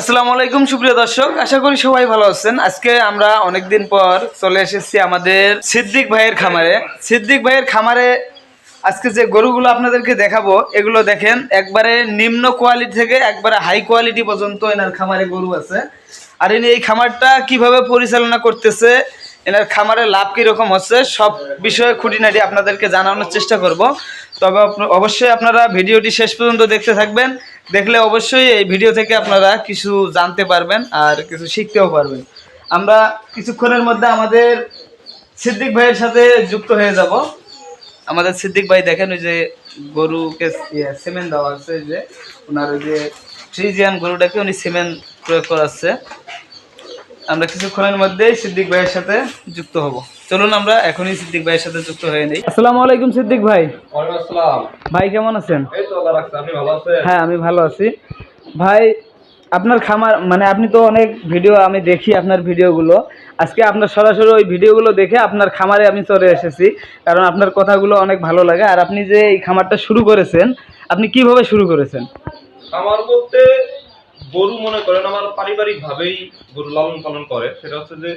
আসসালামু আলাইকুম, সুপ্রিয় দর্শক। আশা করি সবাই ভালো আছেন। আজকে আমরা অনেকদিন পর চলে এসেছি আমাদের সিদ্দিক ভাইয়ের খামারে। সিদ্দিক ভাইয়ের খামারে আজকে যে গরুগুলো আপনাদেরকে দেখাবো, এগুলো দেখেন, একবারে নিম্ন কোয়ালিটি থেকে একবারে হাই কোয়ালিটি পর্যন্ত এনার খামারে গরু আছে। আর ইনি এই খামারটা কীভাবে পরিচালনা করতেছে, এনার খামারে লাভ কীরকম হচ্ছে, সব বিষয়ে খুঁটিনাটি আপনাদেরকে জানানোর চেষ্টা করব। তবে অবশ্যই আপনারা ভিডিওটি শেষ পর্যন্ত দেখতে থাকবেন। দেখলে অবশ্যই এই ভিডিও থেকে আপনারা কিছু জানতে পারবেন আর কিছু শিখতেও পারবেন। আমরা কিছুক্ষণের মধ্যে আমাদের সিদ্দিক ভাইয়ের সাথে যুক্ত হয়ে যাব। আমাদের সিদ্দিক ভাই দেখেন ওই যে গরুকে ইয়ে, সিমেন্ট দেওয়া আছে যে ওনার ওই যে ফ্রিজিয়ান গরুটাকে উনি সিমেন্ট প্রয়োগ করাচ্ছে। আমরা কিছুক্ষণের মধ্যেই সিদ্দিক ভাইয়ের সাথে যুক্ত হব। চলুন আমরা এখনই সিদ্দিক ভাইয়ের সাথে যুক্ত হয়ে নেই। আসসালামু আলাইকুম সিদ্দিক ভাই। ভাই কেমন আছেন? এই তো আল্লাহ রাখছে আপনি ভালো আছেন? হ্যাঁ আমি ভালো আছি। ভাই আপনার খামার মানে আপনি তো অনেক ভিডিও আমি দেখি আপনার ভিডিওগুলো। আজকে আপনার সরাসরি ওই ভিডিওগুলো দেখে আপনার খামারে আমি চলে এসেছি কারণ আপনার কথাগুলো অনেক ভালো লাগে। আর আপনি যে এই খামারটা শুরু করেছেন আপনি কীভাবে শুরু করেছেন? আমার বলতে গরু মনে করেন আমার পারিবারিক ভাবেই গরু লালন পালন করে। সেটা হচ্ছে যে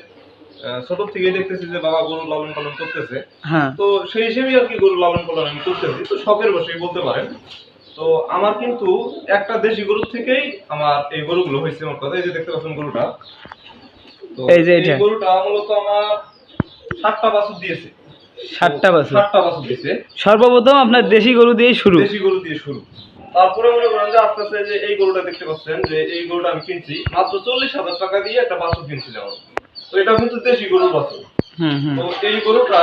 ছোট থেকে দেখতেছি যে বাবা গরু লালন পালন করতেছে। হ্যাঁ। তো সেই হিসেবেই আর কি গরু লালন পালন আমি করতেছি। তো শখের বসেই বলতে পারেন। তো আমার কিন্তু একটা দেশি গরু থেকেই আমার এই গরুগুলো হয়েছে আমার কথা। এই যে দেখতে পাচ্ছেন গরুটা। তো এই যে এটা। গরুটা মূলত আমার সাতটা বাছুর দিয়েছে। সাতটা বছর? সাতটা বাছুর দিয়েছে। সর্বপ্রথম আপনার দেশি গরু দিয়েই শুরু। দেশি গরু দিয়ে শুরু। তারপরে মনে করেন যে আস্তে আস্তে যে এই গরুটা দেখতে পাচ্ছেন যে এই গরুটা আমি কিনছি। মাত্র চল্লিশ হাজার টাকা দিয়ে একটা বাছুর কিনছিলাম তো এটা কিন্তু দেশি গরুর বাছুর। হুম হুম। তো এই গরুটা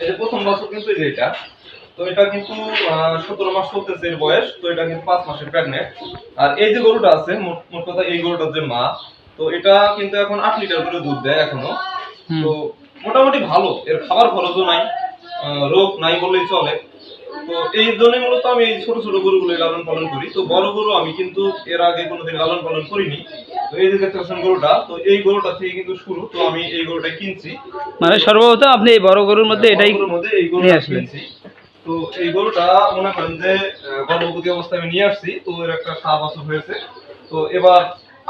এই যে প্রথম বাছুর কিন্তু এই যে এটা তো এটা কিন্তু সতেরো মাস চলতেছে এর বয়স তো এটা কিন্তু পাঁচ মাসের প্রেগনেন্ট আর এই যে গরুটা আছে মোট কথা এই গরুটার যে মা তো এটা কিন্তু এখন আট লিটার করে দুধ দেয় এখনও। তো মোটামুটি ভালো এর খাবার খরচও নাই রোগ নাই বললেই চলে। তো এই মূলত আমি এই ছোট ছোট গরুগুলো লালন পালন করি। তো বড় গরু আমি কিন্তু এর আগে কোনোদিন লালন পালন করিনি। তো এই যে দেখতে পাচ্ছেন গরুটা তো এই গরুটা থেকে কিন্তু শুরু। তো আমি এই গরুটা কিনছি। মানে সর্বপ্রথম আপনি এই বড় গরুর মধ্যে এটাই মধ্যে এই গরুটা। কিনছি। তো এই গরুটা মনে করেন যে গর্ভবতী অবস্থায় আমি নিয়ে আসছি। তো এর একটা সাত বছর হয়েছে। তো এবার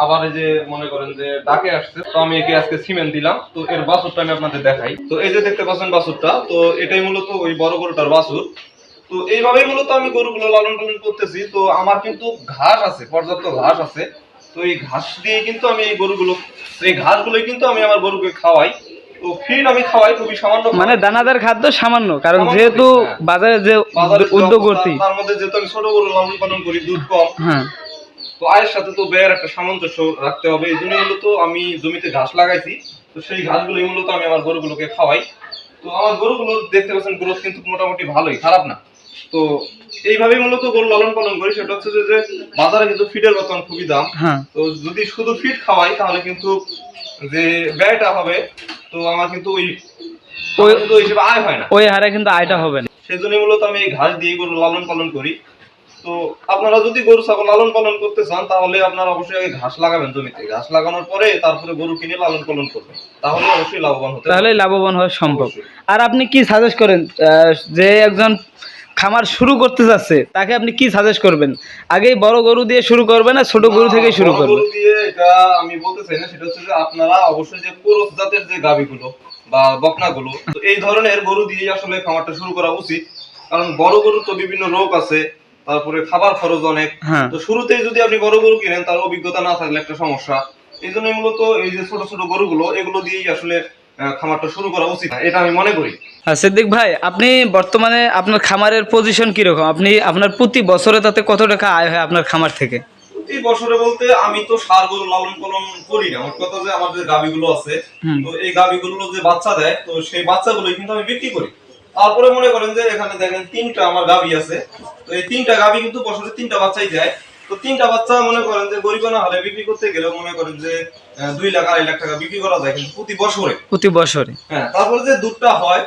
আবার এই যে মনে করেন যে ডাকে আসছে। তো আমি একে আজকে সিমেন্ট দিলাম। তো এর বাছুরটা আমি আপনাদের দেখাই। তো এই যে দেখতে পাচ্ছেন বাছুরটা তো এটাই মূলত ওই বড় গরুটার বাছুর। তো এইভাবেই মূলত আমি গরুগুলো লালন পালন করতেছি। তো আমার কিন্তু ঘাস আছে পর্যাপ্ত ঘাস আছে। তো এই ঘাস দিয়ে কিন্তু আমি এই গরুগুলো এই ঘাসগুলোই কিন্তু আমি আমার গরুকে খাওয়াই। তো ফিড আমি খাওয়াই খুবই সামান্য মানে দানাদার খাদ্য সামান্য কারণ যেহেতু হ্যাঁ। বাজারে যে উদ্যোগর্তী অবস্থা, তার মধ্যে যেহেতু আমি ছোট গরু লালন পালন করি দুধ কম। হ্যাঁ। তো আয়ের সাথে তো ব্যয়ের একটা সামঞ্জস্য রাখতে হবে। এই জন্য মূলত আমি জমিতে ঘাস লাগাইছি। তো সেই ঘাসগুলোই মূলত আমি আমার গরুগুলোকে খাওয়াই। তো আমার গরুগুলো দেখতে পাচ্ছেন গ্রোথ কিন্তু মোটামুটি ভালোই খারাপ না। তো এইভাবে মূলত গরু লালন পালন করি। সেটা হচ্ছে যে বাজারে কিন্তু ফিডের বর্তমান খুবই দাম। হ্যাঁ। তো যদি শুধু ফিড খাওয়াই তাহলে কিন্তু যে ব্যয়টা হবে তো আমার কিন্তু ওই আয় হয় না। ওই হারে কিন্তু আয়টা হবে না। মূলত আমি এই ঘাস দিয়ে গরু লালন পালন করি। তো আপনারা যদি গরু ছাগল লালন পালন করতে চান তাহলে আপনারা অবশ্যই আগে ঘাস লাগাবেন জমিতে। ঘাস লাগানোর পরে তারপরে গরু কিনে লালন পালন করবেন। তাহলে অবশ্যই লাভবান হতে তাহলে লাভবান হওয়া সম্ভব। আর আপনি কি সাজেস্ট করেন? আহ, যে একজন খামার শুরু করতে যাচ্ছে তাকে আপনি কি সাজেস্ট করবেন? আগেই বড় গরু দিয়ে শুরু করবেন না ছোট গরু থেকে শুরু করবেন? গরু দিয়ে এটা আমি বলতে চাই না সেটা হচ্ছে যে আপনারা অবশ্যই যে কোরস জাতের যে গাভীগুলো বা বকনাগুলো তো এই ধরনের গরু দিয়ে আসলে খামারটা শুরু করা উচিত। কারণ বড় গরু তো বিভিন্ন রোগ আছে তারপরে খাবার খরচ অনেক। হ্যাঁ। তো শুরুতেই যদি আপনি বড় গরু কিনেন তার অভিজ্ঞতা না থাকলে একটা সমস্যা। এই জন্য মূলত এই যে ছোট ছোট গরুগুলো এগুলো দিয়েই আসলে খামারটা শুরু করা উচিত এটা আমি মনে করি। সিদ্দিক ভাই আপনি বর্তমানে আপনার খামারের পজিশন কীরকম? আপনি আপনার প্রতি বছরে তাতে কত টাকা আয় হয় আপনার খামার থেকে? প্রতি বছরে বলতে আমি তো সার গরু লালন পালন করি না। আমার কথা যে আমার যে গাভীগুলো আছে। তো এই গাভীগুলো যে বাচ্চা দেয় তো সেই বাচ্চাগুলো কিন্তু আমি বিক্রি করি। তারপরে মনে করেন যে এখানে দেখেন তিনটা আমার গাভী আছে। তো এই তিনটা গাভী কিন্তু বছরে তিনটা বাচ্চাই দেয়। তো তিনটা বাচ্চা মনে করেন যে গরিবানা হলে বিক্রি করতে গেলে মনে করেন যে দুই লাখ আড়াই লাখ টাকা বিক্রি করা যায় কিন্তু প্রতি বছরে। প্রতি বছরে। হ্যাঁ তারপরে যে দুধটা হয়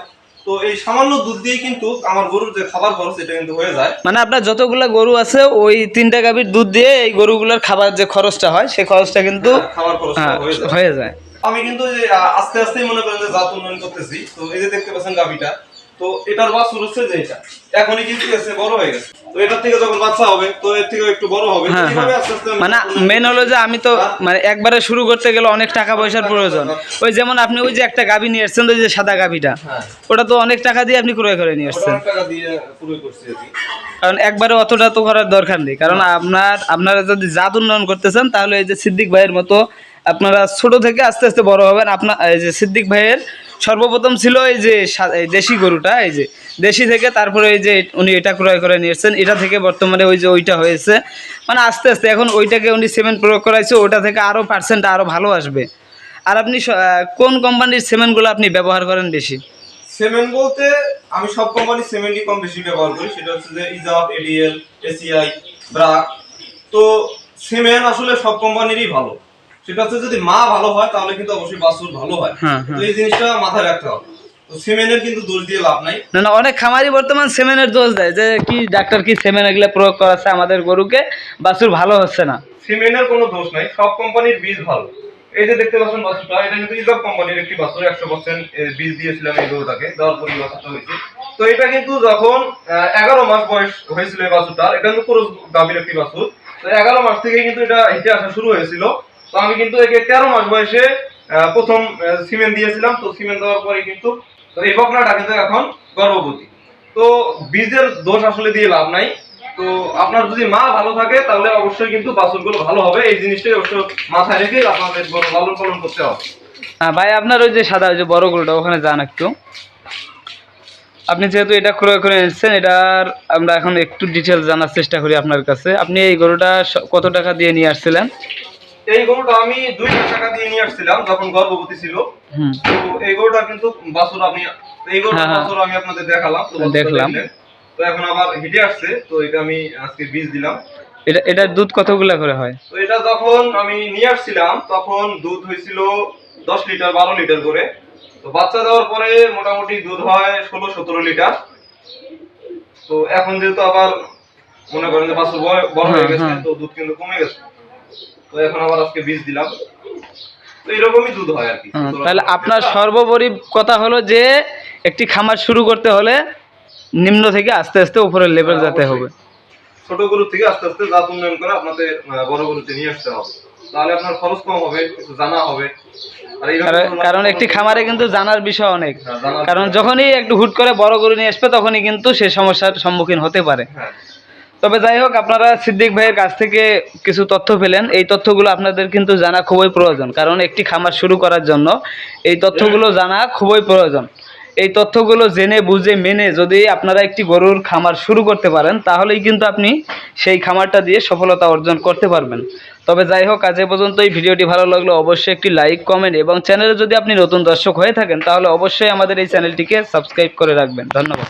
তো এই সামান্য দুধ দিয়ে কিন্তু আমার গরুর যে খাবার খরচ এটা কিন্তু হয়ে যায়। মানে আপনার যতগুলা গরু আছে ওই তিনটা গাভীর দুধ দিয়ে এই গরুগুলোর খাবার যে খরচটা হয় সেই খরচটা কিন্তু হ্যাঁ, খাবার খরচটা হ্যাঁ, হয়ে যায়। আমি কিন্তু আস্তে আস্তে মনে করেন যে জাত উন্নয়ন করতেছি। তো এই যে দেখতে পাচ্ছেন গাভিটা তো এটার বাছুর হচ্ছে যে এটা। এখনই কিন্তু এসে বড় হয়ে গেছে। তো এটার থেকে যখন বাচ্চা হবে তো এর থেকে একটু বড় হবে। তো হ্যাঁ। হ্যাঁ আস্তে আস্তে মানে মেন হলো যে আমি তো মানে একবারে শুরু করতে গেলে অনেক টাকা পয়সার প্রয়োজন। ওই যেমন আপনি ওই যে একটা গাভী নিয়ে এসছেন ওই যে সাদা গাভীটা হ্যাঁ। ওটা তো অনেক টাকা দিয়ে আপনি ক্রয় করে নিয়ে এসছেন। টাকা দিয়ে করছি কারণ একবারে অতটা তো করার দরকার নেই। কারণ আপনার আপনারা যদি জাত উন্নয়ন করতে চান তাহলে এই যে সিদ্দিক ভাইয়ের মতো আপনারা ছোট থেকে আস্তে আস্তে বড় হবেন। আপনার এই যে সিদ্দিক ভাইয়ের সর্বপ্রথম ছিল এই যে দেশি গরুটা, এই যে দেশি থেকে তারপরে এই যে উনি এটা ক্রয় করে নিয়ে এসেছেন। এটা থেকে বর্তমানে ওই যে ওইটা হয়েছে। মানে আস্তে আস্তে এখন ওইটাকে উনি সিমেন্ট প্রয়োগ করাইছে, ওটা থেকে আরও পার্সেন্ট আরও ভালো আসবে। আর আপনি কোন কোম্পানির সিমেন্টগুলো আপনি ব্যবহার করেন বেশি? সিমেন্ট বলতে আমি সব কোম্পানির সিমেন্টই কম বেশি ব্যবহার করি। সেটা হচ্ছে যে ইজাব এডিএল এসিআই ব্রাক তো সিমেন্ট আসলে সব কোম্পানিরই ভালো। সেটা হচ্ছে যদি মা ভালো হয় তাহলে কিন্তু অবশ্যই বাছুর ভালো হয়। হ্যাঁ, হ্যাঁ। তো এই জিনিসটা মাথায় রাখতে হবে। তো কিন্তু দোষ দিয়ে লাভ নাই। না না অনেক খামারি বর্তমান সেমেনের দোষ দেয় যে কি ডাক্তার কি সেমেন এগুলো প্রয়োগ করাচ্ছে আমাদের গরুকে বাছুর ভালো হচ্ছে না। সিমেন্টের কোনো দোষ নাই সব কোম্পানির বীজ ভালো। এই যে দেখতে পাচ্ছেন বাছুরটা এটা কিন্তু ইজাব কোম্পানির একটি বাছুর একশো পার্সেন্ট বীজ দিয়েছিলাম এই গরুটাকে দেওয়ার পরই বাছুরটা হয়েছে। তো এটা কিন্তু যখন এগারো মাস বয়স হয়েছিল এই বাছুরটার এটা কিন্তু পুরো গাভীর একটি বাছুর। তো এগারো মাস থেকে কিন্তু এটা হেঁটে আসা শুরু হয়েছিল। তো আমি কিন্তু একে তেরো মাস বয়সে প্রথম সিমেন্ট দিয়েছিলাম। তো সিমেন্ট দেওয়ার পরে কিন্তু এই বকনাটা কিন্তু এখন গর্ভবতী। তো বীজের দোষ আসলে দিয়ে লাভ নাই। তো আপনার যদি মা ভালো থাকে, তাহলে অবশ্যই কিন্তু বাছুরগুলো ভালো হবে। এই জিনিসটাই অবশ্য মাথায় রেখে আপনাদের গরু লালন পালন করতে হবে। হ্যাঁ ভাই, আপনার ওই যে সাদা, ওই যে বড় গরুটা, ওখানে যান একটু। আপনি যেহেতু এটা ক্রয় করে এনেছেন, এটার আমরা এখন একটু ডিটেল জানার চেষ্টা করি আপনার কাছে। আপনি এই গরুটা কত টাকা দিয়ে নিয়ে আসছিলেন? এই গরুটা আমি দুই লাখ টাকা দিয়ে নিয়ে আসছিলাম যখন গর্ভবতী ছিল। তো এই গরুটা কিন্তু বাছুর আপনি এই গরুটা হ্যাঁ, হ্যাঁ। বাছুর আমি আপনাদের দেখালাম তো দেখলাম। তো এখন আবার হিটে আসছে তো এটা আমি আজকে বীজ দিলাম। এটা এটার দুধ কতগুলা করে হয়? তো এটা যখন আমি নিয়ে আসছিলাম তখন দুধ হয়েছিল দশ লিটার বারো লিটার করে। তো বাচ্চা দেওয়ার পরে মোটামুটি দুধ হয় ষোলো সতেরো লিটার। তো এখন যেহেতু আবার মনে করেন যে বাছুর বড় হয়ে হ্যাঁ, গেছে। তো দুধ কিন্তু কমে গেছে। তো এখন আবার আজকে বীজ দিলাম। তো এরকমই দুধ হয় আর কি। তাহলে আপনার সর্বোপরি কথা হলো যে একটি খামার শুরু করতে হলে নিম্ন থেকে আস্তে আস্তে উপরের লেভেল হ্যাঁ, যেতে হবে। ছোট গরু থেকে আস্তে আস্তে জাত উন্নয়ন করে আপনাদের বড় গরুতে নিয়ে আসতে হবে। তাহলে আপনার খরচ কম হবে কিছু জানা হবে। কারণ- একটি খামারে কিন্তু জানার বিষয় অনেক। হ্যাঁ, কারণ যখনই একটু হুট করে বড় গরু নিয়ে আসবে তখনই কিন্তু সে সমস্যার সম্মুখীন হতে পারে। হ্যাঁ। তবে যাই হোক আপনারা সিদ্দিক ভাইয়ের কাছ থেকে কিছু তথ্য পেলেন। এই তথ্যগুলো আপনাদের কিন্তু জানা খুবই প্রয়োজন কারণ একটি খামার শুরু করার জন্য এই তথ্যগুলো জানা খুবই প্রয়োজন। এই তথ্যগুলো জেনে বুঝে মেনে যদি আপনারা একটি গরুর খামার শুরু করতে পারেন তাহলেই কিন্তু আপনি সেই খামারটা দিয়ে সফলতা অর্জন করতে পারবেন। তবে যাই হোক আজ পর্যন্ত এই ভিডিওটি ভালো লাগলে অবশ্যই একটি লাইক কমেন্ট এবং চ্যানেলে যদি আপনি নতুন দর্শক হয়ে থাকেন তাহলে অবশ্যই আমাদের এই চ্যানেলটিকে সাবস্ক্রাইব করে রাখবেন। ধন্যবাদ।